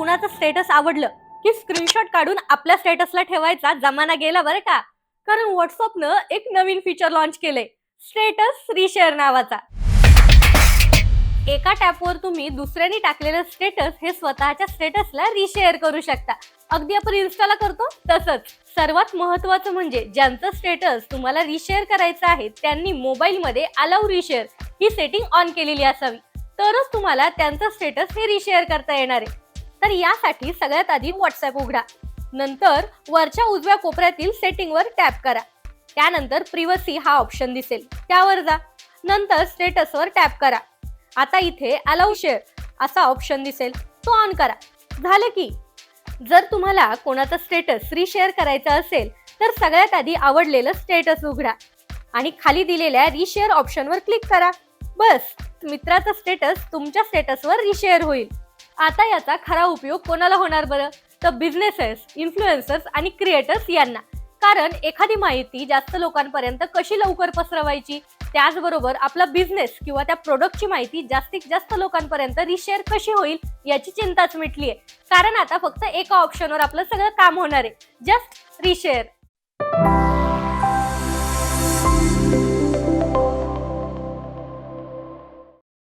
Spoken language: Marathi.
कुणाचं स्टेटस आवडलं की स्क्रीनशॉट काढून आपल्या स्टेटसला ठेवायचा जमाना गेला बरं का? कारण व्हॉट्सअपनं एक नवीन फीचर लॉन्च केलंय. स्टेटस रिशेअर नावाचा. एका टॅपवर तुम्ही दुसऱ्याने टाकलेलं स्टेटस हे स्वतःच्या स्टेटसला रिशेअर करू शकता. अगदी आपण इन्स्टाला करतो तसंच. सर्वात महत्वाचं म्हणजे ज्यांचं स्टेटस तुम्हाला रिशेअर करायचं आहे त्यांनी मोबाईलमध्ये अलाव रिशेअर ही सेटिंग ऑन केलेली असावी. तरच तुम्हाला त्यांचं स्टेटस हे रिशेअर करता येणार आहे. तर यासाठी सगळ्यात आधी व्हॉट्सअप उघडा. नंतर वरच्या उजव्या कोपऱ्यातील सेटिंगवर टॅप करा. त्यानंतर प्रिवसी हा ऑप्शन दिसेल. त्यावर जा. नंतर स्टेटसवर टॅप करा. आता इथे अलाउ शेअर असा ऑप्शन दिसेल. तो ऑन करा. झालं की जर तुम्हाला कोणाचं स्टेटस रिशेअर करायचं असेल तर सगळ्यात आधी आवडलेलं स्टेटस उघडा. आणि खाली दिलेल्या रिशेअर ऑप्शनवर क्लिक करा. बस मित्राचं स्टेटस तुमच्या स्टेटसवर रिशेअर होईल. आता याचा खरा उपयोग कोणाला होणार बरं? तर बिझनेसेस इन्फ्लुएन्सर्स आणि क्रिएटर्स यांना. कारण एखादी माहिती जास्त लोकांपर्यंत कशी लवकर पसरवायची? त्याचबरोबर आपला बिझनेस किंवा त्या प्रोडक्टची माहिती जास्तीत जास्त लोकांपर्यंत रिशेअर कशी होईल याची चिंताच मिटली आहे कारण आता फक्त एका ऑप्शनवर आपलं सगळं काम होणार आहे. Just reshare